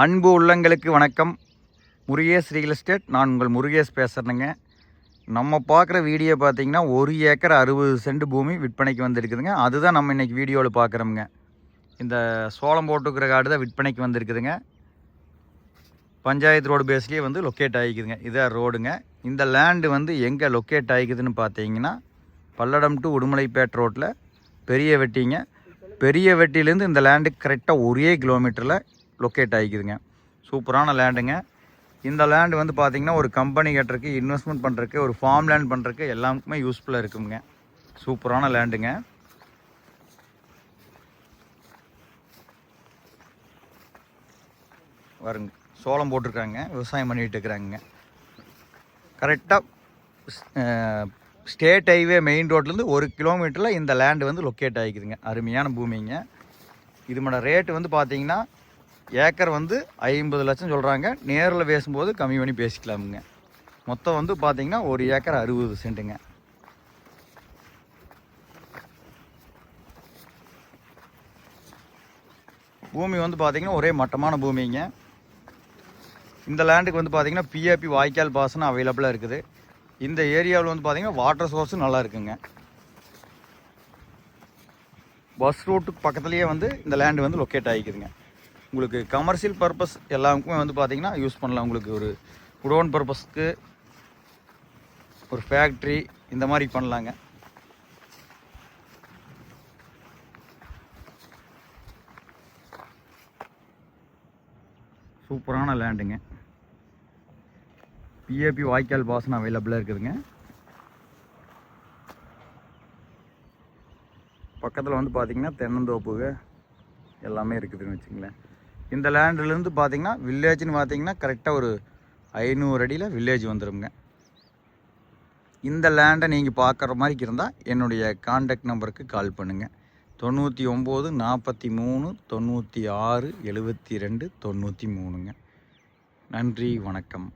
அன்பு உள்ளங்களுக்கு வணக்கம். முருகேஷ் ரியல் எஸ்டேட் நான் உங்கள் முருகேஷ் பேசுகிறேனுங்க நம்ம பார்க்குற வீடியோ பார்த்தீங்கன்னா ஒரு ஏக்கர் அறுபது சென்ட் பூமி விற்பனைக்கு வந்திருக்குதுங்க. அதுதான் நம்ம இன்றைக்கி வீடியோவில் பார்க்குறோமுங்க. இந்த சோளம் போட்டுக்கிற காடு தான் விற்பனைக்கு வந்திருக்குதுங்க. பஞ்சாயத்து ரோடு பேஸ்லேயே வந்து லொக்கேட் ஆகிக்குதுங்க. இதான் ரோடுங்க. இந்த லேண்டு வந்து எங்கே லொக்கேட் ஆகிக்குதுன்னு பார்த்தீங்கன்னா பல்லடம் டு உடுமலைப்பேட் ரோட்டில் பெரிய வெட்டிங்க. பெரிய வெட்டிலேருந்து இந்த லேண்டு கரெக்டாக ஒரே கிலோமீட்டரில் லொக்கேட் ஆகிக்குதுங்க. சூப்பரான லேண்டுங்க. இந்த லேண்டு வந்து பார்த்திங்கன்னா ஒரு கம்பெனி கட்டுறதுக்கு இன்வெஸ்ட்மெண்ட் பண்ணுறக்கு ஒரு ஃபார்ம் லேண்ட் பண்ணுறக்கு எல்லாருக்குமே யூஸ்ஃபுல்லாக இருக்குங்க. சூப்பரான லேண்டுங்க. வருங்க சோளம் போட்டிருக்காங்க விவசாயம் பண்ணிகிட்டு இருக்கிறாங்க கரெக்டாக ஸ்டேட் ஹைவே மெயின் ரோட்லேருந்து ஒரு கிலோமீட்டரில் இந்த லேண்டு வந்து லொக்கேட் ஆகிக்குதுங்க. அருமையான பூமிங்க. இதோட ரேட்டு வந்து பார்த்தீங்கன்னா ஏக்கர் வந்து ஐம்பது லட்சம் சொல்கிறாங்க நேரில் பேசும்போது கம்மி பண்ணி பேசிக்கலாமுங்க. மொத்தம் வந்து பார்த்திங்கன்னா ஒரு ஏக்கர் அறுபது சென்ட்டுங்க. பூமி வந்து பார்த்திங்கன்னா ஒரே மட்டமான பூமிங்க. இந்த லேண்டுக்கு வந்து பார்த்திங்கன்னா பிஏபி வாய்க்கால் பாசனம் அவைலபிளாக இருக்குது. இந்த ஏரியாவில் வந்து பார்த்தீங்கன்னா வாட்டர் சோர்ஸும் நல்லா இருக்குங்க. பஸ் ரூட்டுக்கு பக்கத்துலேயே வந்து இந்த லேண்டு வந்து லொக்கேட் ஆகிக்குதுங்க. உங்களுக்கு கமர்ஷியல் பர்பஸ் எல்லாருக்குமே வந்து பார்த்திங்கன்னா யூஸ் பண்ணலாம். உங்களுக்கு ஒரு குடோன் பர்பஸ்க்கு ஒரு ஃபேக்ட்ரி இந்த மாதிரி பண்ணலாங்க. சூப்பரான லேண்டுங்க பிஏபி வாய்க்கால் பாசனம் அவைலபிளாக இருக்குதுங்க. பக்கத்தில் வந்து பார்த்திங்கன்னா தென்னந்தோப்புக எல்லாமே இருக்குதுன்னு வச்சுங்களேன் இந்த லேண்ட்லேருந்து பார்த்தீங்கன்னா வில்லேஜ்னு பார்த்தீங்கன்னா கரெக்டாக ஒரு ஐநூறு அடியில் வில்லேஜ் வந்துடுங்க இந்த லேண்டை நீங்கள் பார்க்குற மாதிரி இருந்தால் என்னுடைய காண்டாக்ட் நம்பருக்கு கால் பண்ணுங்கள் தொண்ணூற்றி ஒம்பது நாற்பத்தி மூணு தொண்ணூற்றி ஆறு எழுபத்தி ரெண்டு தொண்ணூற்றி மூணுங்க. நன்றி வணக்கம்.